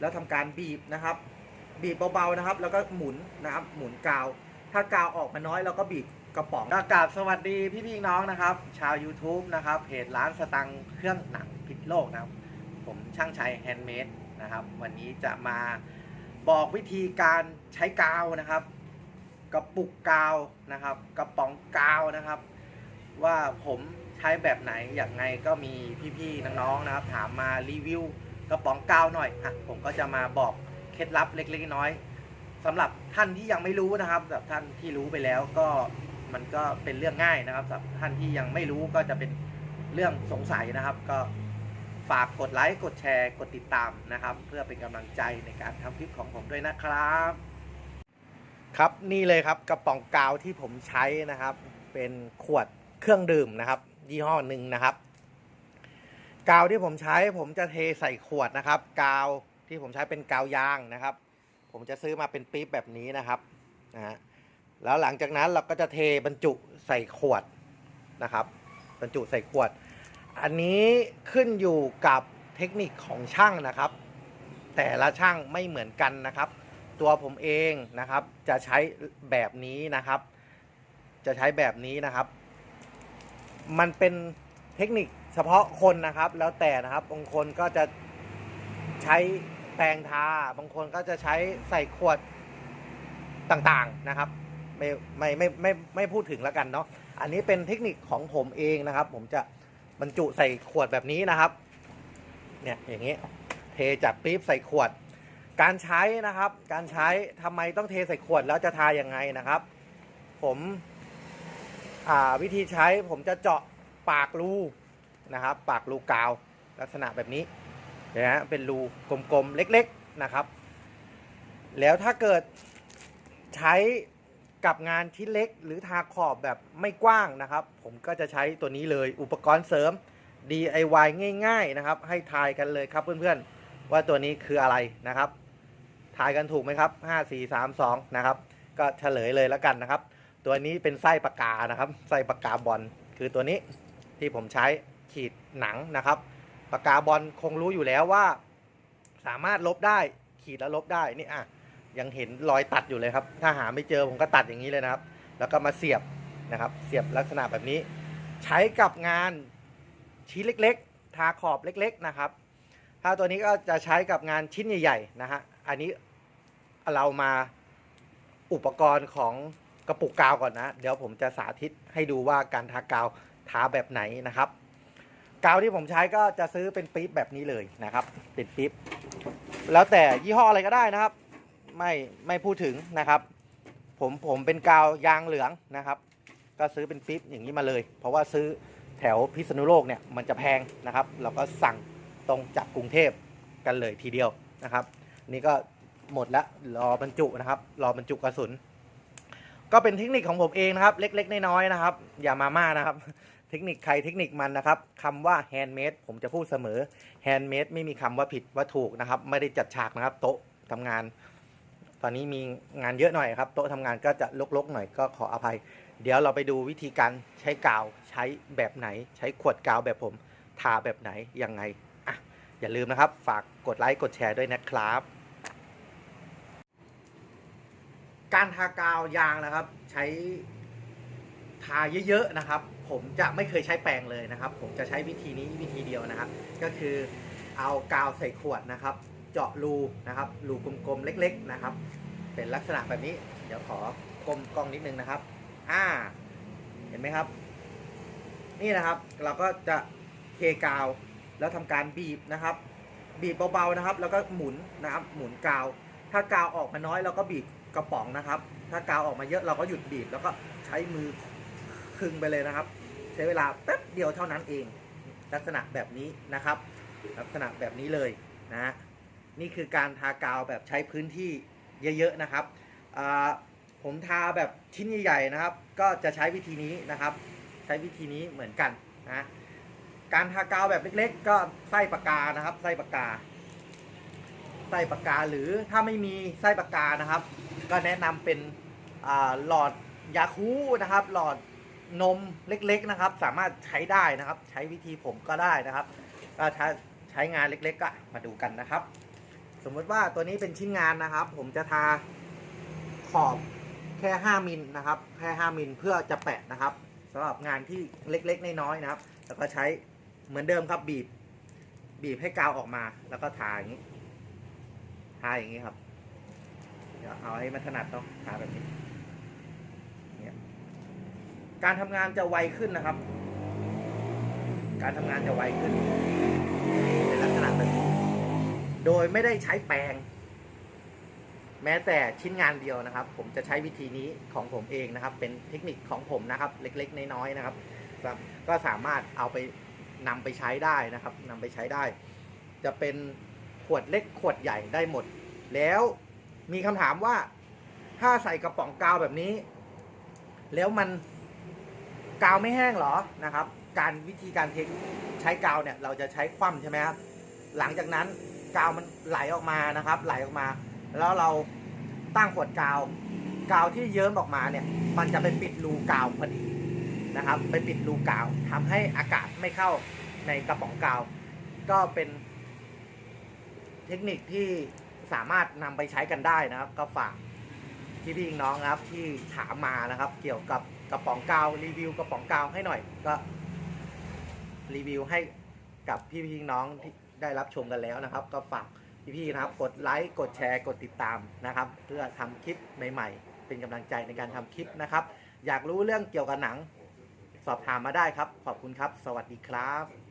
แล้วทำการบีบนะครับ บีบเบาๆนะครับ แล้วก็หมุนนะครับหมุนกาว ถ้ากาวออกมาน้อยเราก็บีบกระป๋องก็กราบสวัสดีพี่ๆน้องนะครับ ชาว YouTube นะครับเพจร้านสตังเครื่องหนังพิษโลกนะครับ ผมช่างชัยแฮนด์เมดนะครับ วันนี้จะมาบอกวิธีการใช้กาวนะครับ กระปุกกาวนะครับ กระป๋องกาวนะครับ ว่าผมใช้แบบไหนอย่างไงก็มีพี่ๆน้องๆนะครับ ถามมารีวิว กระป๋องกาวหน่อยอะผมก็จะมาบอกเคล็ดลับเล็กๆน้อยๆสำหรับท่านที่ยังไม่รู้นะครับสำหรับท่านที่รู้ไปแล้วก็มันก็เป็นเรื่องง่ายนะครับสำหรับท่านที่ยังไม่รู้ก็จะเป็นเรื่องสงสัยนะครับ ก็ฝากกดไลค์กดแชร์กดติดตามนะครับ เพื่อเป็นกำลังใจในการทำคลิปของผมด้วยนะครับ ครับนี่เลยครับกระป๋องกาวที่ผมใช้นะครับ เป็นขวดเครื่องดื่มนะครับ ยี่ห้อหนึ่งนะครับ กาวที่ผมใช้ผมจะเทใส่ขวดนะครับ กาวที่ผมใช้เป็นกาวยางนะครับ ผมจะซื้อมาเป็นปี๊บแบบนี้นะครับนะฮะแล้วหลังจากนั้นเราก็จะเทบรรจุใส่ขวดนะครับ บรรจุใส่ขวด อันนี้ขึ้นอยู่กับเทคนิคของช่างนะครับ แต่ละช่างไม่เหมือนกันนะครับ ตัวผมเองนะครับ จะใช้แบบนี้นะครับ จะใช้แบบนี้นะครับ มันเป็น เทคนิคเฉพาะคนนะครับ แล้วแต่นะครับบางคนก็จะใช้แปรงทาบางคนก็จะใช้ใส่ขวดต่างๆนะครับ ไม่ไม่ไม่ไม่ไม่พูดถึงแล้วกันเนาะอันนี้เป็นเทคนิคของผมเองนะครับ ผมจะบรรจุใส่ขวดแบบนี้นะครับ เนี่ยอย่างนี้เทจากปี๊บใส่ขวด การใช้นะครับ การใช้ทำไมต้องเทใส่ขวดแล้วจะทายังไงนะครับ ผมวิธีใช้ผมจะเจาะ ปากรูนะครับ ปากรูกาวลักษณะแบบนี้นะฮะเป็นรูกลมๆเล็กๆนะครับ แล้วถ้าเกิดใช้กับงานที่เล็กหรือทาขอบแบบไม่กว้างนะครับ ผมก็จะใช้ตัวนี้เลยอุปกรณ์เสริม DIY ง่าย ๆนะครับ ให้ทายกันเลยครับเพื่อนๆ ว่าตัวนี้คืออะไรนะครับ ทายกันถูกไหมครับ 5 4 3 2 นะครับ ก็เฉลยเลยแล้วกันนะครับ ตัวนี้เป็นไส้ปากกานะครับ ไส้ปากกาบอลคือตัวนี้ ที่ผมใช้ขีดหนังนะครับปากกาบอลคงรู้อยู่แล้วว่า สามารถลบได้ขีดแล้วลบได้นี่อะยังเห็นรอยตัดอยู่เลยครับ ถ้าหาไม่เจอผมก็ตัดอย่างนี้เลยนะครับ แล้วก็มาเสียบนะครับ เสียบลักษณะแบบนี้ ใช้กับงานชิ้นเล็ก ๆ ทาขอบเล็ก ๆนะครับ ถ้าตัวนี้ก็จะใช้กับงานชิ้นใหญ่ ๆ นะฮะอันนี้เรามาอุปกรณ์ของกระปุกกาวก่อนนะ เดี๋ยวผมจะสาธิตให้ดูว่าการทากาว ทาแบบไหนนะครับกาวที่ผมใช้ก็จะซื้อเป็นปี๊บแบบนี้เลยนะครับ เป็นปี๊บแล้วแต่ยี่ห้ออะไรก็ได้นะครับ ไม่ไม่พูดถึงนะครับ ผมผมเป็นกาวยางเหลืองนะครับ ก็ซื้อเป็นปี๊บอย่างนี้มาเลย เพราะว่าซื้อแถวพิษณุโลกเนี่ยมันจะแพงนะครับ เราก็สั่งตรงจากกรุงเทพกันเลยทีเดียวนะครับ นี่ก็หมดแล้วรอบรรจุนะครับ รอบรรจุกระสุน ก็เป็นเทคนิคของผมเองนะครับ เล็ก ๆ น้อยๆนะครับ อย่ามาม่านะครับ เทคนิคใครเทคนิคมันนะครับคำว่าแฮนด์เมดผมจะพูดเสมอแฮนด์เมดไม่มีคำว่าผิดว่าถูกนะครับ ไม่ได้จัดฉากนะครับ โต๊ะทำงาน ตอนนี้มีงานเยอะหน่อยครับโต๊ะทำงานก็จะลกๆหน่อยก็ขออภัย เดี๋ยวเราไปดูวิธีการใช้กาวใช้แบบไหน ใช้ขวดกาวแบบผมทาแบบไหนยังไงอะอย่าลืมนะครับ ฝากกดไลค์กดแชร์ด้วยนะครับการทากาวยางนะครับ ใช้ทาเยอะๆนะครับ ผมจะไม่เคยใช้แปรงเลยนะครับ ผมจะใช้วิธีนี้วิธีเดียวนะครับ ก็คือเอากาวใส่ขวดนะครับ เจาะรูนะครับรูกลมๆเล็ก ๆนะครับ เป็นลักษณะแบบนี้ เดี๋ยวขอกลมกล้องนิดนึงนะครับ อ่า เห็นไหมครับ นี่นะครับ เราก็จะเทกาวแล้วทำการบีบนะครับ บีบเบาๆนะครับ แล้วก็หมุนนะครับ หมุนกาว ถ้ากาวออกมาน้อยเราก็บีบกระป๋องนะครับ ถ้ากาวออกมาเยอะเราก็หยุดบีบแล้วก็ใช้มือคึงไปเลยนะครับ ช้เวลาแป๊บเดียวเท่านั้นเอง ลักษณะแบบนี้นะครับ ลักษณะแบบนี้เลยนะนี่คือการทากาวแบบใช้พื้นที่เยอะๆนะครับผมทาแบบชิ้นใหญ่ๆนะครับ ก็จะใช้วิธีนี้นะครับ ใช้วิธีนี้เหมือนกันนะการทากาวแบบเล็กๆ ก็ไส้ปากกานะครับ ไส้ปากกา ไส้ปากกาหรือถ้าไม่มีไส้ปากกานะครับ ก็แนะนำเป็นหลอดยาคูนะครับ หลอด นมเล็กๆนะครับ สามารถใช้ได้นะครับ ใช้วิธีผมก็ได้นะครับก็ถ้าใช้งานเล็กๆก็มาดูกันนะครับ สมมติว่าตัวนี้เป็นชิ้นงานนะครับ ผมจะทาขอบแค่ 5มิลนะครับแค่5มิลเพื่อจะแปะนะครับสำหรับงานที่เล็กๆน้อยๆนะครับ แล้วก็ใช้เหมือนเดิมครับบีบ บีบให้กาวออกมา แล้วก็ทาอย่างนี้ทาอย่างนี้ครับเดี๋ยวเอาให้มันถนัดเนาะทาแบบนี้ การทำงานจะไวขึ้นนะครับ การทำงานจะไวขึ้นเป็นลักษณะแบบนี้โดยไม่ได้ใช้แปรงแม้แต่ชิ้นงานเดียวนะครับ ผมจะใช้วิธีนี้ของผมเองนะครับ เป็นเทคนิคของผมนะครับ เล็กๆ น้อยๆนะครับครับ ก็สามารถเอาไปนำไปใช้ได้นะครับนำไปใช้ได้ จะเป็นขวดเล็กขวดใหญ่ได้หมด แล้วมีคำถามว่าถ้าใส่กระป๋องกาวแบบนี้ แล้วมัน กาวไม่แห้งเหรอนะครับ การวิธีการเทคใช้กาวเนี่ยเราจะใช้คว่ำใช่ไหมครับหลังจากนั้นกาวมันไหลออกมานะครับ ไหลออกมา แล้วเราตั้งขวดกาว กาวที่เยิ้มออกมาเนี่ย มันจะไปปิดรูกาวพอดีนะครับ ไปปิดรูกาวทำให้อากาศไม่เข้าในกระป๋องกาว ก็เป็นเทคนิคที่สามารถนำไปใช้กันได้นะครับ ก็ฝากพี่พี่น้องนะครับที่ถามมานะครับ เกี่ยวกับ กระป๋องกาวรีวิวกระป๋องกาวให้หน่อย ก็รีวิวให้กับพี่พี่น้องที่ได้รับชมกันแล้วนะครับ ก็ฝากพี่พี่นะครับ กดไลค์กดแชร์กดติดตามนะครับ เพื่อทำคลิปใหม่ ๆ เป็นกำลังใจในการทำคลิปนะครับ อยากรู้เรื่องเกี่ยวกับหนัง สอบถามมาได้ครับ ขอบคุณครับ สวัสดีครับ